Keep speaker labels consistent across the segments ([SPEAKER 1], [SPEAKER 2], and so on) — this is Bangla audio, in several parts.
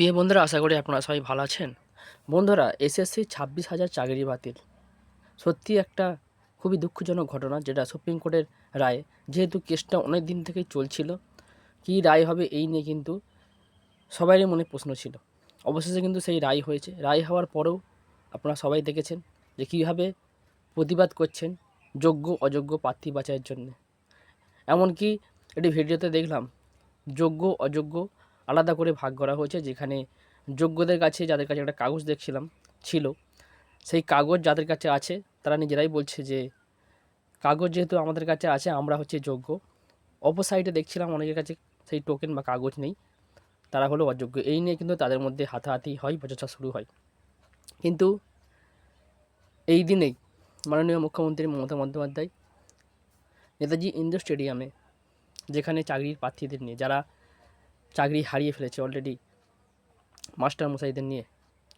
[SPEAKER 1] প্রিয় বন্ধুরা, আশা করি আপনারা সবাই ভালো আছেন। বন্ধুরা, এসএসসি ছাব্বিশ হাজার চাকরি বাতিল। সত্যি একটা খুবই দুঃখজনক ঘটনা, যেটা সুপ্রিম কোর্টের রায়। যেহেতু কেসটা অনেক দিন থেকেই চলছিল, কী রায় হবে এই নিয়ে কিন্তু সবারই মনে প্রশ্ন ছিল। অবশেষে কিন্তু সেই রায় হয়েছে। রায় হওয়ার পরেও আপনারা সবাই দেখেছেন যে কীভাবে প্রতিবাদ করছেন যোগ্য, অযোগ্য প্রার্থী বাছাইয়ের জন্য। এমনকি একটি ভিডিওতে দেখলাম, যোগ্য, অযোগ্য আলাদা করে ভাগ করা হয়েছে, যেখানে যোগ্যদের কাছে যাদের কাছে একটা কাগজ দেখছিলাম, ছিল। সেই কাগজ যাদের কাছে আছে, তারা নিজেরাই বলছে যে, কাগজ যেহেতু আমাদের কাছে আছে, আমরা হচ্ছে যোগ্য। অপর সাইডে দেখছিলাম অনেকের কাছে সেই টোকেন বা কাগজ নেই, তারা হলো অযোগ্য। এই নিয়ে কিন্তু তাদের মধ্যে হাতাহাতি হয় বচসা শুরু হয়। কিন্তু এই দিনেই মাননীয় মুখ্যমন্ত্রী মমতা বন্দ্যোপাধ্যায়, নেতাজি ইন্ডোর স্টেডিয়ামে, যেখানে চাকরির প্রার্থীদের নিয়ে, যারা চাকরি হারিয়ে ফেলেছে অলরেডি মাস্টার মশাইদের নিয়ে,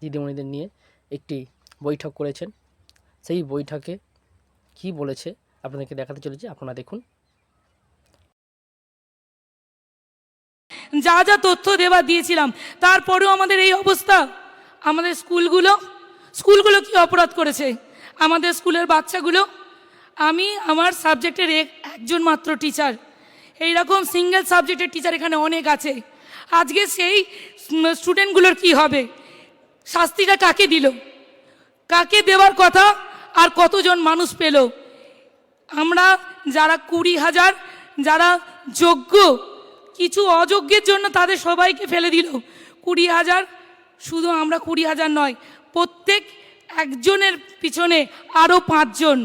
[SPEAKER 1] দিদিমণিদের নিয়ে একটি বৈঠক করেছেন। সেই বৈঠকে কি বলেছে আপনাদেরকে দেখাতে চলেছি, আপনারা দেখুন।
[SPEAKER 2] যা যা তথ্য দেওয়া দিয়েছিলাম, তারপরেও আমাদের এই অবস্থা। আমাদের স্কুলগুলো স্কুলগুলো কি অপরাধ করেছে? আমাদের স্কুলের বাচ্চাগুলো, আমি আমার সাবজেক্টের এক- একজন মাত্র টিচার এইরকম সিঙ্গেল সাবজেক্টের টিচার এখানে অনেক আছে। আজকে সেই স্টুডেন্টগুলোর কি হবে? শাস্তিটা কাকে দিল? কাকে দেওয়ার কথা? আর কতজন মানুষ পেল? আমরা যারা কুড়ি হাজার, যারা যোগ্য, কিছু অযোগ্যের জন্য তাদের সবাইকে ফেলে দিল। কুড়ি হাজার শুধু আমরা কুড়ি হাজার নয়, প্রত্যেক একজনের পিছনে আরও পাঁচজন।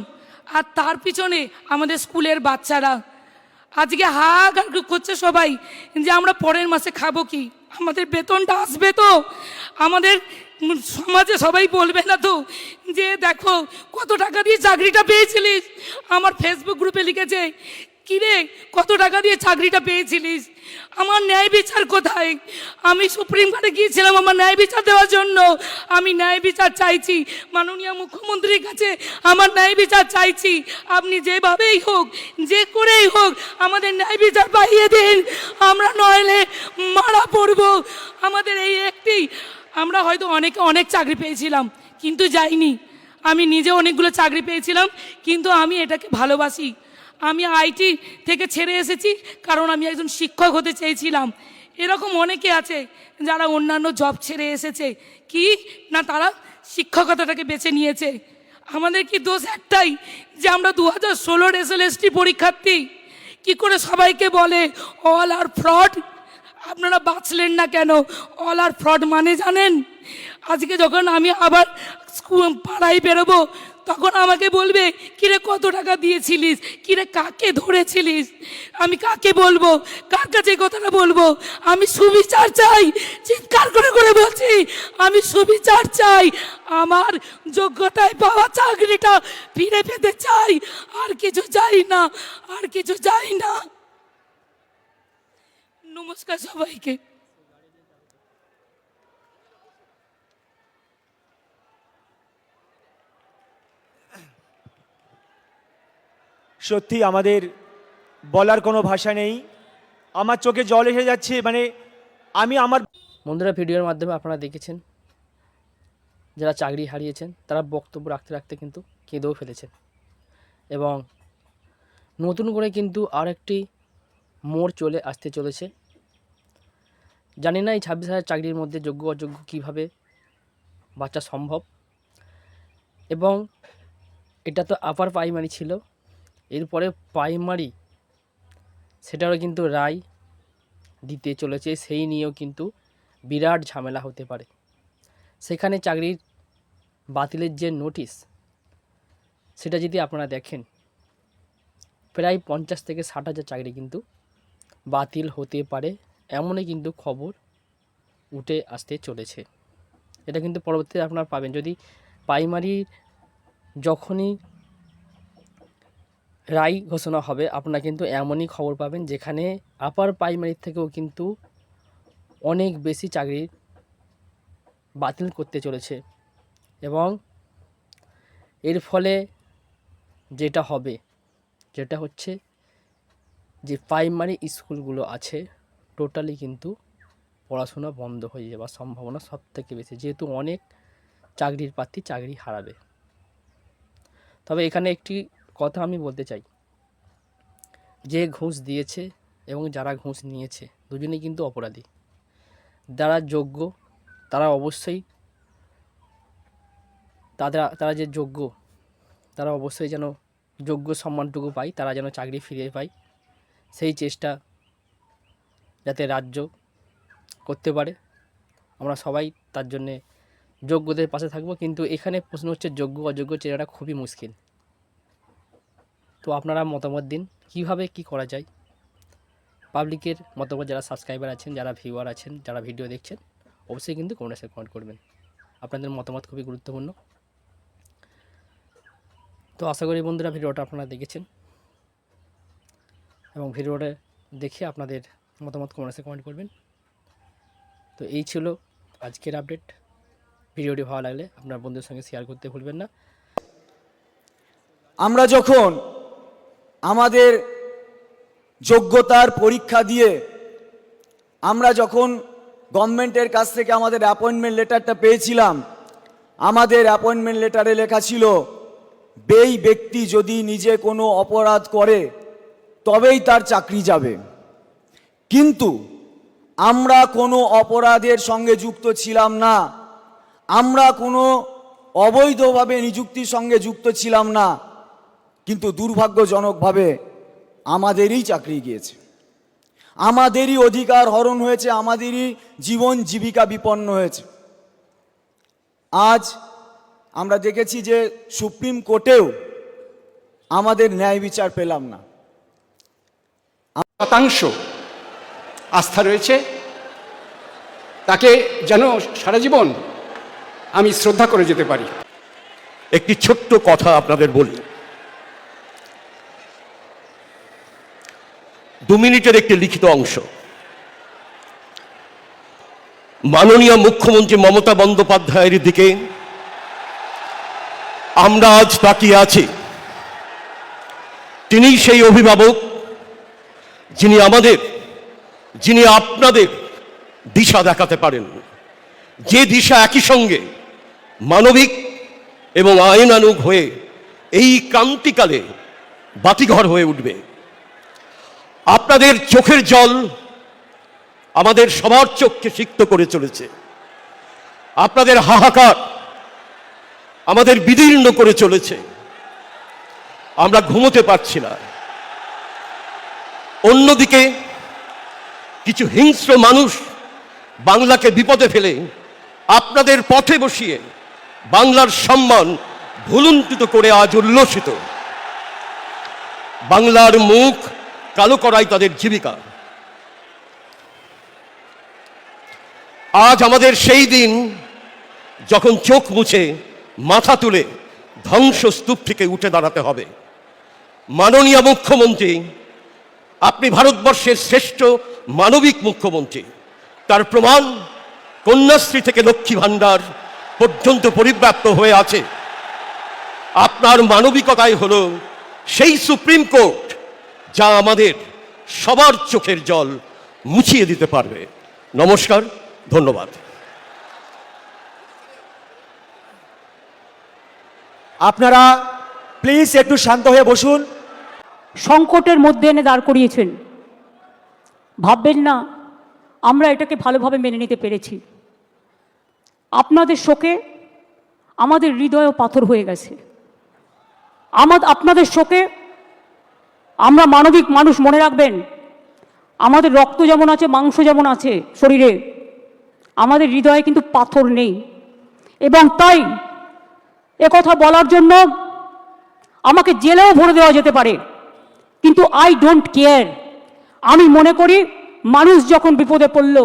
[SPEAKER 2] আর তার পিছনে আমাদের স্কুলের বাচ্চারা। আজকে হা হাহাকার করছে সবাই যে আমরা পরের মাসে খাব কি? আমাদের বেতনটা আসবে তো। আমাদের সমাজে সবাই বলবে না তো যে দেখো কত টাকা দিয়ে চাকরিটা পেয়েছিলিস? আমার ফেসবুক গ্রুপে লিখেছে কিরে? কত টাকা দিয়ে চাকরিটা পেয়েছিলিস? আমার ন্যায় বিচার কোথায়? আমি সুপ্রিম কোর্টে গিয়েছিলাম আমার ন্যায় বিচার দেওয়ার জন্য। আমি ন্যায় বিচার চাইছি। মাননীয় মুখ্যমন্ত্রীর কাছে আমার ন্যায় বিচার চাইছি। আপনি যেভাবেই হোক, যে করেই হোক, আমাদের ন্যায় বিচার পাইয়ে দিন। আমরা নইলে মারা পড়ব। আমাদের এই একটি, আমরা হয়তো অনেকে, অনেক চাকরি পেয়েছিলাম, কিন্তু যাইনি। আমি নিজে অনেকগুলো চাকরি পেয়েছিলাম, কিন্তু আমি এটাকে ভালোবাসি। আমি আইটি থেকে ছেড়ে এসেছি, কারণ আমি একজন শিক্ষক হতে চেয়েছিলাম। এরকম অনেকে আছে যারা অন্যান্য জব ছেড়ে এসেছে। কি? না, তারা শিক্ষকতাটাকে বেছে নিয়েছে। আমাদের কি দোষ একটাই যে আমরা দু হাজার ষোলোর এস এল এসটি পরীক্ষার্থী? কি করে সবাইকে বলে অল আর ফ্রড আপনারা বাঁচলেন না কেন? অল আর ফ্রড মানে জানেন? আজকে যখন আমি আবার স্কুল পাড়ায় বেরোবো তখন আমাকে বলবে, কিরে, কত টাকা দিয়েছিলিস? কিরে, কাকে ধরেছিলিস? আমি কাকে বলব? কার কাছে কথাটা বলব? আমি সুবিচার চাই। চিৎকার করে করে বলছি, আমি সুবিচার চাই। আমার যোগ্যতায় পাওয়া চাকরিটা ফিরে পেতে চাই। আর কিছু চাই না, আর কিছু চাই না। নমস্কার সবাইকে।
[SPEAKER 3] সত্যি আমাদের বলার কোনো ভাষা নেই। আমার চোখে জল এসে যাচ্ছে মানে আমি আমার
[SPEAKER 1] বন্ধুরা, ভিডিওর মাধ্যমে আপনারা দেখেছেন, যারা চাকরি হারিয়েছেন, তারা বক্তব্য রাখতে রাখতে কিন্তু কেঁদেও ফেলেছেন। এবং নতুন করে কিন্তু আরেকটি মোড় চলে আসতে চলেছে। জানি না এই ছাব্বিশ হাজার চাকরির মধ্যে যোগ্য অযোগ্য কীভাবে বাচ্চা সম্ভব। এবং এটা তো আপার প্রাইমারি ছিল। এরপরে প্রাইমারি, সেটারও কিন্তু রায় দিতে চলেছে, সেই নিয়েও কিন্তু বিরাট ঝামেলা হতে পারে। সেখানে চাকরির বাতিলের যে নোটিশ, সেটা যদি আপনারা দেখেন, প্রায় পঞ্চাশ থেকে ষাট হাজার চাকরি কিন্তু বাতিল হতে পারে, এমনই কিন্তু খবর উঠে আসতে চলেছে। এটা কিন্তু পরবর্তীতে আপনারা পাবেন। যদি প্রাইমারি যখনই রায় ঘোষণা হবে। আপনারা কিন্তু এমনই খবর পাবেন যেখানে আপার প্রাইমারি থেকেও কিন্তু অনেক বেশি চাকরি বাতিল করতে চলেছে এবং এর ফলে যেটা হবে, যেটা হচ্ছে যে প্রাইমারি স্কুলগুলো আছে টোটালি কিন্তু পড়াশোনা বন্ধ হয়ে যাওয়ার সম্ভাবনা সব থেকে বেশি, যেহেতু অনেক চাকরির প্রার্থী চাকরি হারাবে। তবে এখানে একটি কথা আমি বলতে চাই। যে ঘুষ দিয়েছে এবং যারা ঘুষ নিয়েছে, দুজনেই কিন্তু অপরাধী। যারা যোগ্য, তারা অবশ্যই তারা তারা যে যোগ্য, তারা অবশ্যই যেন যোগ্য সম্মানটুকু পায়, তারা যেন চাকরি ফিরে পায়। সেই চেষ্টা যাতে রাজ্য করতে পারে। আমরা সবাই তার জন্যে যোগ্যদের পাশে থাকব, কিন্তু এখানে প্রশ্ন হচ্ছে যোগ্য অযোগ্য চেনাটা খুবই মুশকিল। তো আপনারা মতামত দিন, কীভাবে কি করা যায়? পাবলিকের মতামত যারা সাবস্ক্রাইবার আছেন, যারা ভিউয়ার আছেন, যারা ভিডিও দেখছেন, অবশ্যই কিন্তু কমেন্টে কমেন্ট করবেন। আপনাদের মতামত খুবই গুরুত্বপূর্ণ। তো আশা করি বন্ধুরা ভিডিওটা আপনারা দেখেছেন। এবং ভিডিওটা দেখে আপনাদের মতামত কমেন্টে কমেন্ট করবেন। তো এই ছিল আজকের আপডেট ভিডিওটি ভালো লাগলে আপনার বন্ধুদের সঙ্গে শেয়ার করতে ভুলবেন না।
[SPEAKER 4] আমরা যখন আমাদের যোগ্যতার পরীক্ষা দিয়ে আমরা যখন গভর্নমেন্টের কাছ থেকে আমাদের অ্যাপয়েন্টমেন্ট লেটারটা পেয়েছিলাম, আমাদের অ্যাপয়েন্টমেন্ট লেটারে লেখা ছিল, বেই ব্যক্তি যদি নিজে কোনো অপরাধ করে, তবেই তার চাকরি যাবে। কিন্তু আমরা কোনো অপরাধের সঙ্গে যুক্ত ছিলাম না, আমরা কোনো অবৈধভাবে নিযুক্তির সঙ্গে যুক্ত ছিলাম না। কিন্তু দুর্ভাগ্যজনকভাবে আমাদেরই চাকরি গিয়েছে। আমাদেরই অধিকার হরণ হয়েছে আমাদেরই জীবন জীবিকা বিপন্ন হয়েছে। আজ আমরা দেখেছি যে সুপ্রিম কোর্টেও আমাদের ন্যায় বিচার পেলাম না।
[SPEAKER 5] শতাংশ আস্থা রয়েছে। তাকে যেন সারা জীবন আমি শ্রদ্ধা করে যেতে পারি।
[SPEAKER 6] একটি ছোট্ট কথা আপনাদের বলি। দু মিনিটের একটি লিখিত অংশ। মাননীয় মুখ্যমন্ত্রী মমতা বন্দ্যোপাধ্যায়ের দিকে আমরা আজ তাকিয়ে আছি। তিনি সেই অভিভাবক যিনি আমাদের, যিনি আপনাদের দিশা দেখাতে পারেন। যে দিশা একই সঙ্গে মানবিক এবং আইনানুগ হয়ে এই ক্রান্তিকালে বাতিঘর হয়ে উঠবে। আপনাদের চোখের জল আমাদের সবার চোখকে সিক্ত করে চলেছে। আপনাদের হাহাকার আমাদের বিদীর্ণ করে চলেছে। আমরা ঘুমোতে পারছি না। অন্যদিকে কিছু হিংস্র মানুষ বাংলাকে বিপদে ফেলে আপনাদের পথে বসিয়ে বাংলার সম্মান ভুলুন্ঠিত করে আজ উল্লসিত। বাংলার মুখ কালো করাই তাদের জীবিকা। আজ আমাদের সেই দিন যখন চোখ মুছে মাথা তুলে ধ্বংসস্তূপ থেকে উঠে দাঁড়াতে হবে। মাননীয় মুখ্যমন্ত্রী, আপনি ভারতবর্ষের শ্রেষ্ঠ মানবিক মুখ্যমন্ত্রী। তার প্রমাণ কন্যাশ্রী থেকে লক্ষ্মী ভাণ্ডার পর্যন্ত পরিব্যাপ্ত হয়ে আছে। আপনার মানবিকতাই হল সেই সুপ্রিম কোর্ট যা আমাদের সবার চোখের জল মুছিয়ে দিতে পারবে। নমস্কার ধন্যবাদ।
[SPEAKER 3] আপনারা প্লিজ একটু শান্ত হয়ে বসুন।
[SPEAKER 7] সংকটের মধ্যে এনে দাঁড় করিয়েছেন। ভাববেন না আমরা এটাকে ভালোভাবে মেনে নিতে পেরেছি। আপনাদের শোকে আমাদের হৃদয়ও পাথর হয়ে গেছে। আমাদের আপনাদের শোকে আমরা মানবিক মানুষ, মনে রাখবেন। আমাদের রক্ত যেমন আছে, মাংস যেমন আছে শরীরে, আমাদের হৃদয়ে কিন্তু পাথর নেই। এবং তাই কথা বলার জন্য আমাকে জেলেও ভরে দেওয়া যেতে পারে। কিন্তু আই ডোন্ট কেয়ার আমি মনে করি, মানুষ যখন বিপদে পড়ল,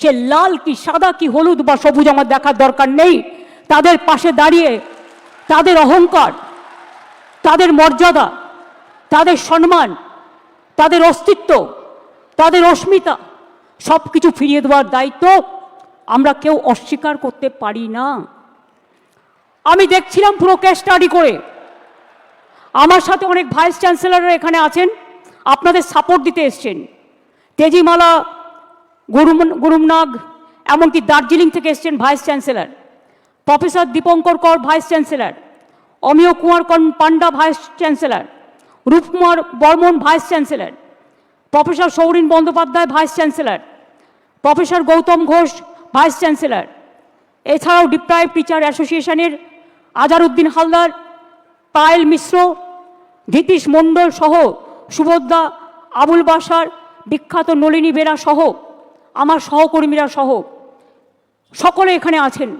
[SPEAKER 7] সে লাল কি, সাদা কি, হলুদ বা সবুজ আমার দেখার দরকার নেই। তাদের পাশে দাঁড়িয়ে তাদের অহংকার, তাদের মর্যাদা তাদের সম্মান, তাদের অস্তিত্ব, তাদের অস্মিতা সব কিছু ফিরিয়ে দেওয়ার দায়িত্ব আমরা কেউ অস্বীকার করতে পারি না। আমি দেখছিলাম পুরো কেস স্টাডি করে। আমার সাথে অনেক ভাইস চ্যান্সেলররা এখানে আছেন, আপনাদের সাপোর্ট দিতে এসছেন। তেজিমালা গুরুম গুরুমনাগ, এমনকি দার্জিলিং থেকে এসছেন vice chancellor professor Dipankar Kar vice chancellor Amiya Kumar Panda vice chancellor Rupkumar Barman vice chancellor, professor Saurin Bandyopadhyay vice chancellor, professor Gautam Ghosh vice chancellor. এছাড়াও ডিপ্রাইভ টিচার অ্যাসোসিয়েশনের আজারউদ্দিন হালদার, পায়েল মিশ্র ধীতিশ মণ্ডল সহ সুভদ্রা আবুল বাসার বিখ্যাত নলিনী বেরা সহ, আমার সহকর্মীরা সহ, সকলে এখানে আছেন।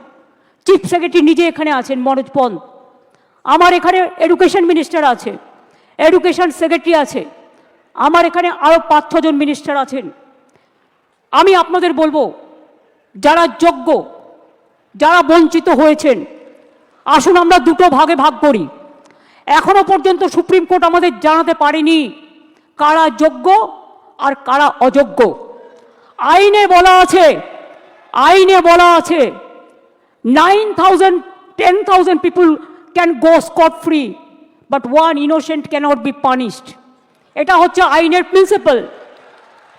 [SPEAKER 7] চিফ সেক্রেটারি নিজে এখানে আছেন মনোজ পন্ত আমার এখানে এডুকেশন মিনিস্টার আছে। এডুকেশন সেক্রেটারি আছে। আমার এখানে আরও পাঁচ ছজন মিনিস্টার আছেন। আমি আপনাদের বলব, যারা যোগ্য, যারা বঞ্চিত হয়েছেন, আসুন আমরা দুটো ভাগে ভাগ করি। এখনও পর্যন্ত সুপ্রিম কোর্ট আমাদের জানাতে পারেনি কারা যোগ্য আর কারা অযোগ্য। আইনে বলা আছে, আইনে বলা আছে nine thousand ten thousand people can go scot free but one innocent cannot be punished এটা হচ্ছে আইনের প্রিন্সিপাল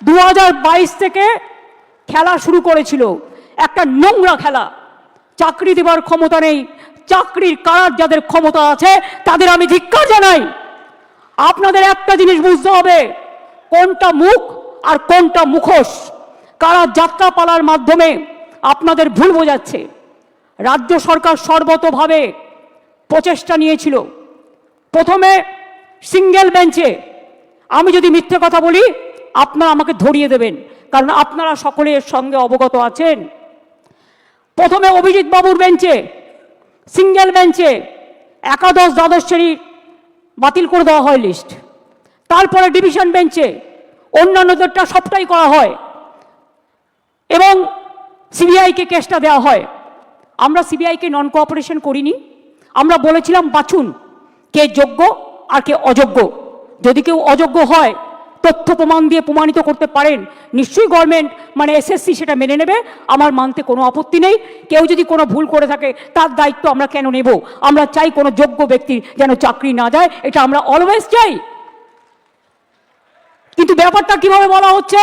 [SPEAKER 7] দু হাজার বাইশ থেকে খেলা শুরু করেছিল। একটা নোংরা খেলা। চাকরি দেবার ক্ষমতা নেই। চাকরির কারার যাদের ক্ষমতা আছে, তাদের আমি ধিক্কার জানাই। আপনাদের একটা জিনিস বুঝতে হবে। কোনটা মুখ আর কোনটা মুখোশ? কারা যাত্রাপালার মাধ্যমে আপনাদের ভুল বোঝাচ্ছে? রাজ্য সরকার সর্বতভাবে প্রচেষ্টা নিয়েছিল। প্রথমে সিঙ্গেল বেঞ্চে আমি যদি মিথ্যে কথা বলি, আপনারা আমাকে ধরিয়ে দেবেন, কারণ আপনারা সকলের সঙ্গে অবগত আছেন। প্রথমে অভিজিৎ বাবুর বেঞ্চে, সিঙ্গেল বেঞ্চে একাদশ দ্বাদশ শ্রেণি বাতিল করে দেওয়া হয় লিস্ট তারপরে ডিভিশন বেঞ্চে অন্যান্যদেরটা সবটাই করা হয় এবং সিবিআইকে কেসটা দেওয়া হয়। আমরা সিবিআইকে নন কোঅপারেশন করিনি। আমরা বলেছিলাম বাছুন। কে যোগ্য আর কে অযোগ্য। যদি কেউ অযোগ্য হয়, তথ্য প্রমাণ দিয়ে প্রমাণিত করতে পারেন, নিশ্চয়ই গভর্নমেন্ট মানে এসএসসি সেটা মেনে নেবে। আমার মানতে কোনো আপত্তি নেই। কেউ যদি কোনো ভুল করে থাকে, তার দায়িত্ব আমরা কেন নেব? আমরা চাই কোনো যোগ্য ব্যক্তির যেন চাকরি না যায় এটা আমরা অলওয়েজ চাই। কিন্তু ব্যাপারটা কীভাবে বলা হচ্ছে?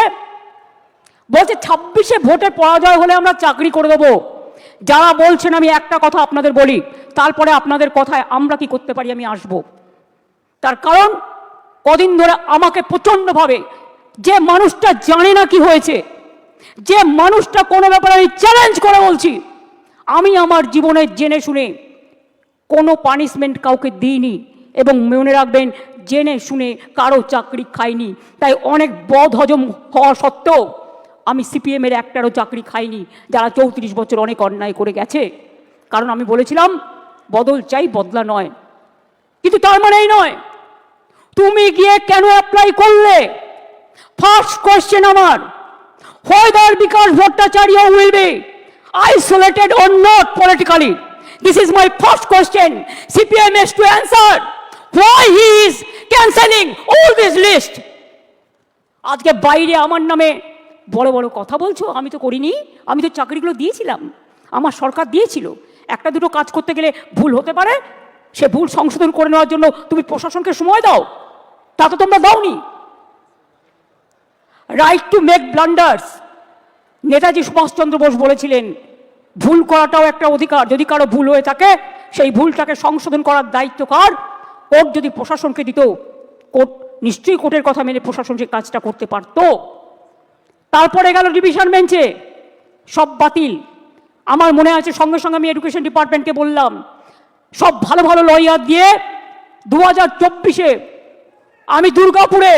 [SPEAKER 7] বলছে, ছাব্বিশে ভোটের পরাজয় হলে আমরা চাকরি করে দেবো। যারা বলছেন আমি একটা কথা আপনাদের বলি, তারপরে আপনাদের কথায় আমরা কি করতে পারি, আমি আসব। তার কারণ, কদিন ধরে আমাকে প্রচণ্ডভাবে যে মানুষটা জানে না কি হয়েছে, যে মানুষটা কোনো ব্যাপারে আমি চ্যালেঞ্জ করে বলছি, আমি আমার জীবনে জেনে শুনে কোনো পানিশমেন্ট কাউকে দিইনি এবং মনে রাখবেন, জেনে শুনে কারও চাকরি খাইনি। তাই অনেক বদ হজম হওয়া সত্ত্বেও আমি সিপিএমের একটারও চাকরি খাইনি, যারা চৌত্রিশ বছর অনেক অন্যায় করে গেছে। কারণ আমি বলেছিলাম, বদল চাই, বদলা নয়। কিন্তু তার মানে এই নয়, তুমি গিয়ে কেন অ্যাপ্লাই করলে? ফার্স্ট কোয়েশ্চেন আমার, whether Bikash Bhattacharya will be isolated on not politically this is my first question CPM has to answer why he is cancelling all this list আজকে বাইরে আমার নামে বড় বড় কথা বলছো, আমি তো করিনি, আমি তো চাকরিগুলো দিয়েছিলাম, আমার সরকার দিয়েছিল। একটা দুটো কাজ করতে গেলে ভুল হতে পারে, সে ভুল সংশোধন করে নেওয়ার জন্য তুমি প্রশাসনকে সময় দাও, তা তো তোমরা দাওনি। Right to make blunders Netaji Subhash Chandra Bose বলেছিলেন, ভুল করাটাও একটা অধিকার, যদি কারও ভুল হয়ে থাকে, সেই ভুলটাকে সংশোধন করার দায়িত্ব কার? কোর্ট যদি প্রশাসনকে দিত, কোর্ট নিশ্চয়ই কোর্টের কথা মেনে প্রশাসন সেই কাজটা করতে পারত। তারপরে গেল ডিভিশন বেঞ্চে সব বাতিল। আমার মনে আছে সঙ্গে সঙ্গে আমি এডুকেশন ডিপার্টমেন্টকে বললাম, সব ভালো ভালো লয়ার দিয়ে দু হাজার চব্বিশে আমি দুর্গাপুরে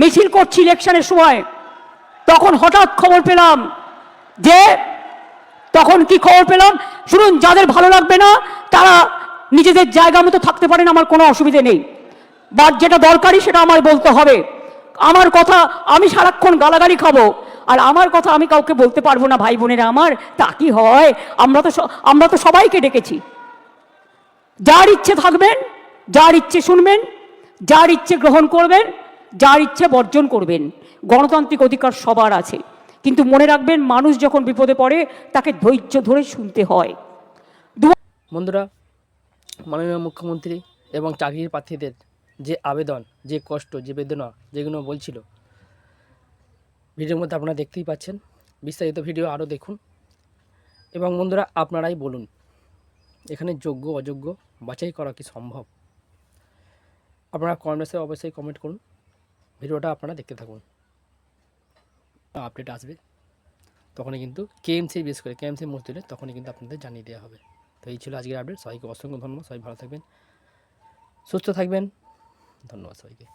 [SPEAKER 7] মিছিল করছি ইলেকশনের সময়। তখন হঠাৎ খবর পেলাম যে, তখন কি খবর পেলাম? শুনুন, যাদের ভালো লাগবে না, তারা নিজেদের জায়গা মতো থাকতে পারেন, আমার কোনো অসুবিধে নেই। বাট যেটা দরকারি সেটা আমার বলতে হবে। আমার কথা আমি সারাক্ষণ গালাগালি খাব, আর আমার কথা আমি কাউকে বলতে পারব না, ভাই বোনেরা আমার, তা কি হয়? আমরা তো আমরা তো সবাইকে ডেকেছি। যার ইচ্ছে থাকবেন, যার ইচ্ছে শুনবেন, যার ইচ্ছে গ্রহণ করবেন, যার ইচ্ছে বর্জন করবেন। গণতান্ত্রিক অধিকার সবার আছে। কিন্তু মনে রাখবেন, মানুষ যখন বিপদে পড়ে, তাকে ধৈর্য ধরে শুনতে হয়।
[SPEAKER 1] বন্ধুরা, মাননীয় মুখ্যমন্ত্রী এবং চাকরির প্রার্থীদের যে আবেদন, যে কষ্ট, যে বেদনা যেগুলো বলছিল। ভিডিওর মধ্যে আপনারা দেখতেই পাচ্ছেন। বিস্তারিত ভিডিও আরও দেখুন। এবং বন্ধুরা, আপনারাই বলুন, এখানে যোগ্য, অযোগ্য বাছাই করা কি সম্ভব? আপনারা কমেন্টসে অবশ্যই কমেন্ট করুন। ভিডিওটা আপনারা দেখতে থাকুন। আপডেট আসবে। তখনই কিন্তু কেএমসি বেস করে কেএমসি দিলে তখনই কিন্তু আপনাদের জানিয়ে দেওয়া হবে। তো এই ছিল আজকের আপডেট সবাইকে অসংখ্য ধন্যবাদ। সবাই ভালো থাকবেন। সুস্থ থাকবেন। ধন্যবাদ সবাইকে।